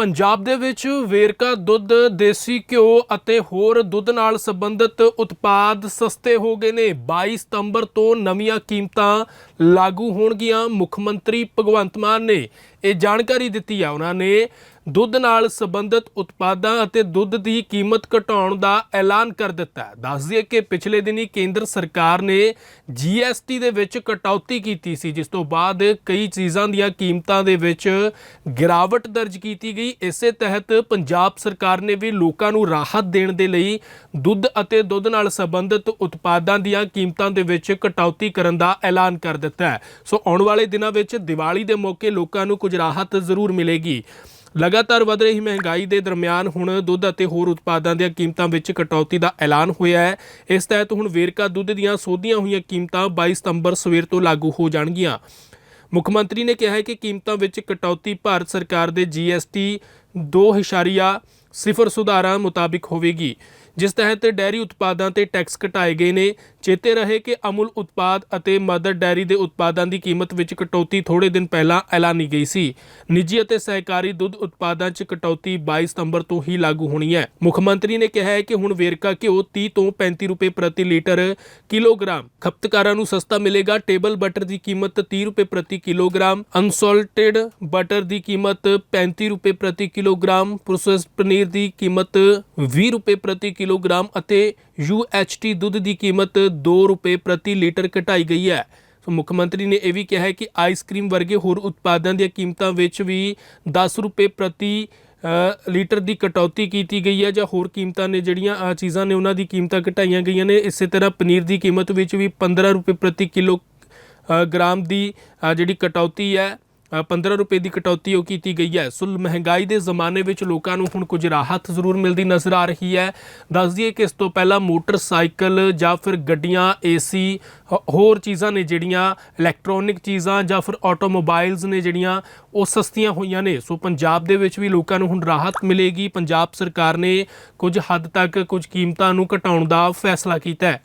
ਪੰਜਾਬ ਦੇ ਵਿੱਚ ਵੇਰਕਾ ਦੁੱਧ, ਦੇਸੀ ਘਿਓ ਅਤੇ ਹੋਰ ਦੁੱਧ ਨਾਲ ਸੰਬੰਧਿਤ ਉਤਪਾਦ ਸਸਤੇ ਹੋ ਗਏ ਨੇ। 22 ਸਤੰਬਰ ਤੋਂ ਨਵੀਆਂ ਕੀਮਤਾਂ ਲਾਗੂ ਹੋਣਗੀਆਂ, ਮੁੱਖ ਮੰਤਰੀ ਭਗਵੰਤ ਮਾਨ ਨੇ ਇਹ ਜਾਣਕਾਰੀ ਦਿੱਤੀ ਆ ਉਹਨਾਂ ਨੇ। ਦੁੱਧ ਨਾਲ ਸੰਬੰਧਿਤ ਉਤਪਾਦਾਂ ਅਤੇ ਦੁੱਧ ਦੀ ਕੀਮਤ ਘਟਾਉਣ ਦਾ ਐਲਾਨ ਕਰ ਦਿੱਤਾ ਹੈ। ਦੱਸ ਦਈਏ ਕਿ ਪਿਛਲੇ ਦਿਨੀ ਕੇਂਦਰ ਸਰਕਾਰ ਨੇ GST ਦੇ ਵਿੱਚ ਕਟੌਤੀ ਕੀਤੀ ਸੀ, ਜਿਸ ਤੋਂ ਬਾਅਦ ਕਈ ਚੀਜ਼ਾਂ ਦੀਆਂ ਕੀਮਤਾਂ ਦੇ ਵਿੱਚ ਗਿਰਾਵਟ ਦਰਜ ਕੀਤੀ ਗਈ। ਇਸੇ ਤਹਿਤ ਪੰਜਾਬ ਸਰਕਾਰ ਨੇ ਵੀ ਲੋਕਾਂ ਨੂੰ ਰਾਹਤ ਦੇਣ ਦੇ ਲਈ ਦੁੱਧ ਅਤੇ ਦੁੱਧ ਨਾਲ ਸੰਬੰਧਿਤ ਉਤਪਾਦਾਂ ਦੀਆਂ ਕੀਮਤਾਂ ਦੇ ਵਿੱਚ ਕਟੌਤੀ ਕਰਨ ਦਾ ਐਲਾਨ ਕਰ ਦਿੱਤਾ ਹੈ। ਸੋ ਆਉਣ ਵਾਲੇ ਦਿਨਾਂ ਵਿੱਚ ਦੀਵਾਲੀ ਦੇ ਮੌਕੇ ਲੋਕਾਂ ਨੂੰ ਕੁਝ ਰਾਹਤ ਜ਼ਰੂਰ ਮਿਲੇਗੀ। ਲਗਾਤਾਰ ਵਧ ਰਹੀ ਮਹਿੰਗਾਈ ਦੇ ਦਰਮਿਆਨ ਹੁਣ ਦੁੱਧ ਅਤੇ ਹੋਰ ਉਤਪਾਦਾਂ ਦੀਆਂ ਕੀਮਤਾਂ ਵਿੱਚ ਕਟੌਤੀ ਦਾ ਐਲਾਨ ਹੋਇਆ ਹੈ। ਇਸ ਤਹਿਤ ਹੁਣ ਵੇਰਕਾ ਦੁੱਧ ਦੀਆਂ ਸੋਧੀਆਂ ਹੋਈਆਂ ਕੀਮਤਾਂ 22 ਸਤੰਬਰ ਸਵੇਰ ਤੋਂ ਲਾਗੂ ਹੋ ਜਾਣਗੀਆਂ। ਮੁੱਖ ਮੰਤਰੀ ਨੇ ਕਿਹਾ ਹੈ ਕਿ ਕੀਮਤਾਂ ਵਿੱਚ ਕਟੌਤੀ ਭਾਰਤ ਸਰਕਾਰ ਦੇ GST 2.0 ਸੁਧਾਰਾਂ ਮੁਤਾਬਿਕ ਹੋਵੇਗੀ। ਜਿਸ ਤਹਿਤ ਡੈਰੀ ਉਤਪਾਦਾਂ ਤੇ ਟੈਕਸ ਘਟਾਏ ਗਏ ਨੇ। ਚੇਤੇ ਰਹੇ ਕਿ ਅਮੁਲ ਉਤਪਾਦ ਅਤੇ ਮਦਰ ਡੈਰੀ ਦੇ ਉਤਪਾਦਾਂ ਦੀ ਕੀਮਤ ਵਿੱਚ ਕਟੌਤੀ ਥੋੜੇ ਦਿਨ ਪਹਿਲਾਂ ਐਲਾਨੀ ਗਈ ਸੀ। ਨਿੱਜੀ ਅਤੇ ਸਹਿਕਾਰੀ ਦੁੱਧ ਉਤਪਾਦਾਂ 'ਚ ਕਟੌਤੀ 22 ਸਤੰਬਰ ਤੋਂ ਹੀ ਲਾਗੂ ਹੋਣੀ ਹੈ। ਮੁੱਖ ਮੰਤਰੀ ਨੇ ਕਿਹਾ ਹੈ ਕਿ ਹੁਣ ਵੇਰਕਾ ਘਿਓ 30 ਤੋਂ 35 ਰੁਪਏ ਪ੍ਰਤੀ ਲੀਟਰ ਕਿਲੋਗ੍ਰਾਮ, ਖਪਤਕਾਰਾਂ ਨੂੰ ਸਸਤਾ ਮਿਲੇਗਾ। ਟੇਬਲ ਬਟਰ ਦੀ ਕੀਮਤ 30 ਰੁਪਏ ਪ੍ਰਤੀ ਕਿਲੋਗ੍ਰਾਮ, ਅਨਸੋਲਟਡ ਬਟਰ ਦੀ ਕੀਮਤ 35 ਰੁਪਏ ਪ੍ਰਤੀ ਕਿਲੋਗ੍ਰਾਮ, ਪ੍ਰੋਸੈਸਡ ਪਨੀਰ ਦੀ ਕੀਮਤ 20 ਰੁਪਏ ਪ੍ਰਤੀ ਕਿਲੋਗ੍ਰਾਮ ਅਤੇ UHT ਦੁੱਧ ਦੀ ਕੀਮਤ 2 ਰੁਪਏ ਪ੍ਰਤੀ ਲੀਟਰ ਘਟਾਈ ਗਈ ਹੈ। ਸੋ ਮੁੱਖ ਮੰਤਰੀ ਨੇ ਇਹ ਵੀ ਕਿਹਾ ਹੈ ਕਿ ਆਈਸਕ੍ਰੀਮ ਵਰਗੇ ਹੋਰ ਉਤਪਾਦਾਂ ਦੀਆਂ ਕੀਮਤਾਂ ਵਿੱਚ ਵੀ 10 ਰੁਪਏ ਪ੍ਰਤੀ ਲੀਟਰ ਦੀ ਕਟੌਤੀ ਕੀਤੀ ਗਈ ਹੈ ਜਾਂ ਹੋਰ ਕੀਮਤਾਂ ਨੇ ਜਿਹੜੀਆਂ ਅ, ਚੀਜ਼ਾਂ ਨੇ ਉਹਨਾਂ ਦੀ ਕੀਮਤਾਂ ਘਟਾਈਆਂ ਗਈਆਂ ਨੇ। ਇਸੇ ਤਰ੍ਹਾਂ ਪਨੀਰ ਦੀ ਕੀਮਤ ਵਿੱਚ ਵੀ 15 ਰੁਪਏ ਪ੍ਰਤੀ ਕਿਲੋ ਗ੍ਰਾਮ ਦੀ ਜਿਹੜੀ ਕਟੌਤੀ ਹੈ 15 ਰੁਪਏ ਦੀ ਕਟੌਤੀ ਉਹ ਕੀਤੀ ਗਈ ਹੈ। ਸੋ ਮਹਿੰਗਾਈ ਦੇ ਜ਼ਮਾਨੇ ਵਿੱਚ ਲੋਕਾਂ ਨੂੰ ਹੁਣ ਕੁਝ ਰਾਹਤ ਜ਼ਰੂਰ ਮਿਲਦੀ ਨਜ਼ਰ ਆ ਰਹੀ ਹੈ। ਦੱਸ ਦਈਏ ਕਿ ਇਸ ਤੋਂ ਪਹਿਲਾਂ ਮੋਟਰਸਾਈਕਲ ਜਾਂ ਫਿਰ ਗੱਡੀਆਂ, ਏਸੀ ਹੋਰ ਚੀਜ਼ਾਂ ਨੇ ਜਿਹੜੀਆਂ, ਇਲੈਕਟ੍ਰੋਨਿਕ ਚੀਜ਼ਾਂ ਜਾਂ ਫਿਰ ਆਟੋਮੋਬਾਈਲਸ ਨੇ ਜਿਹੜੀਆਂ ਉਹ ਸਸਤੀਆਂ ਹੋਈਆਂ ਨੇ। ਸੋ ਪੰਜਾਬ ਦੇ ਵਿੱਚ ਵੀ ਲੋਕਾਂ ਨੂੰ ਹੁਣ ਰਾਹਤ ਮਿਲੇਗੀ। ਪੰਜਾਬ ਸਰਕਾਰ ਨੇ ਕੁਝ ਹੱਦ ਤੱਕ ਕੁਝ ਕੀਮਤਾਂ ਨੂੰ ਘਟਾਉਣ ਦਾ ਫੈਸਲਾ ਕੀਤਾ ਹੈ।